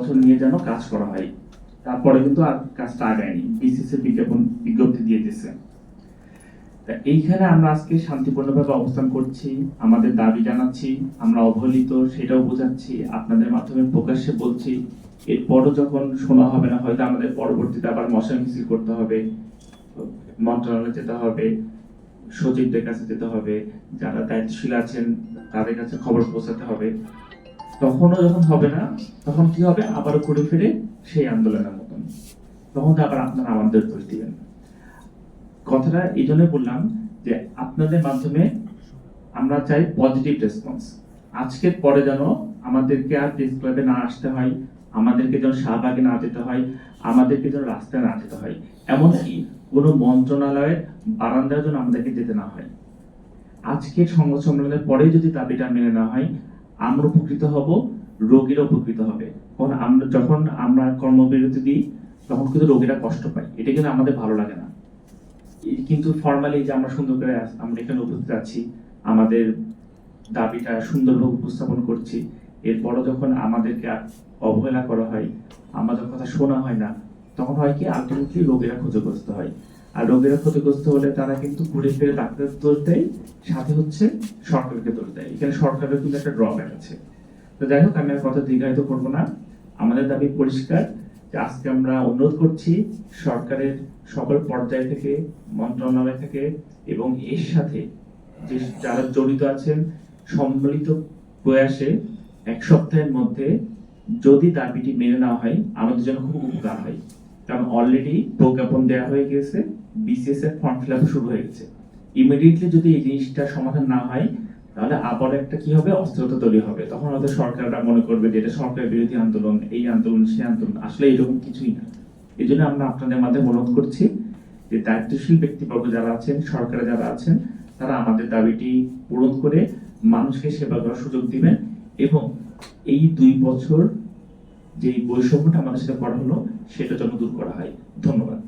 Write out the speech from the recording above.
বছর নিয়ে যেন কাজ করা হয়। তারপরে কিন্তু আর কাজটা আগায়নি। বিসিসি বিজ্ঞাপন বিজ্ঞপ্তি দিয়ে দিয়েছে। তা এইখানে আমরা আজকে শান্তিপূর্ণভাবে অবস্থান করছি। আমাদের দাবি জানাচ্ছি। আমরা অবহেলিত, সেটাও বোঝাচ্ছি। আপনাদের মাধ্যমে প্রকাশ্যে বলছি। এরপরও যখন শোনা হবে না, হয়তো আমাদের পরবর্তীতে আবার মশা মিছিল করতে হবে। মন্ত্রণালয়ে যেতে হবে। সচিবদের কাছে যেতে হবে। যারা দায়িত্বশীল আছেন, তাদের কাছে খবর পৌঁছাতে হবে। তখনও যখন হবে না, তখন কি হবে? আবারও ঘুরে ফিরে সেই আন্দোলনের মতন। তখন তো আবার আপনারা আমাদের দোষ দিবেন কথাটা এই জন্য বললাম যে আপনাদের মাধ্যমে আমরা চাই পজিটিভ রেসপন্স আজকের পরে যেন আমাদেরকে আর প্রেস ক্লাবে না আসতে হয়, আমাদেরকে যেন শাহবাগে না যেতে হয়, আমাদেরকে যেন রাস্তায় না যেতে হয়। এমনকি কোনো মন্ত্রণালয়ের বারান্দায় যেন আমাদেরকে যেতে না হয়। আজকের সংবাদ সম্মেলনের পরে যদি দাবিটা মেনে না হয় আমরা উপকৃত হব রোগীরা উপকৃত হবে। কারণ আমরা, যখন আমরা কর্মবিরতি দিই, তখন কিন্তু রোগীরা কষ্ট পায়। এটা কিন্তু আমাদের ভালো লাগে না। কিন্তু ফর্মালি যে আমরা সুন্দর করে আমরা এখানে উপস্থিত আছি, আমাদের দাবিটা সুন্দরভাবে উপস্থাপন করছি, এরপরও যখন আমাদেরকে অবহেলা করা হয়, আমাদের কথা শোনা হয় না, তখন হয় কি, আলটিমেটলি রোগীরা ক্ষতিগ্রস্ত হয়। আর রোগীরা ক্ষতিগ্রস্ত হলে তারা কিন্তু ঘুরে ফিরে ডাক্তারের দোষ দেয় সাথে হচ্ছে সরকারকে দোষ দেয় এখানে সরকারের কিন্তু একটা ড্রব্যাক আছে। তো যাই হোক, আমি আর কথা দীর্ঘায়িত করব না। আমাদের দাবি পরিষ্কার যে আজকে আমরা অনুরোধ করছি সরকারের সকল পর্যায় থেকে, মন্ত্রণালয় থেকে এবং এর সাথে যে যারা জড়িত আছেন, সম্মিলিত প্রয়াসে এক সপ্তাহের মধ্যে যদি দাবিটি মেনে নেওয়া হয়, আমাদের জন্য খুব উপকার হয়। কারণ অলরেডি প্রজ্ঞাপন দেওয়া হয়ে গেছে বিসিএস এর ফর্ম ফিল আপ শুরু হয়ে গেছে। ইমিডিয়েটলি যদি এই জিনিসটা সমাধান না হয়, তাহলে আবার একটা কি হবে? অস্থিরতা তৈরি হবে। তখন হয়তো সরকাররা মনে করবে যে এটা সরকার বিরোধী আন্দোলন, এই আন্দোলন, সেই আন্দোলন। আসলে এরকম কিছুই না। এই জন্য আমরা আপনাদের মাধ্যমে অনুরোধ করছি যে দায়িত্বশীল ব্যক্তিবর্গ যারা আছেন, সরকারে যারা আছেন, তারা আমাদের দাবিটি পূরণ করে মানুষকে সেবা করার সুযোগ দিবেন এবং এই দুই বছর যে বৈষম্যটা আমাদের সাথে করা হলো সেটা যেন দূর করা হয়। ধন্যবাদ।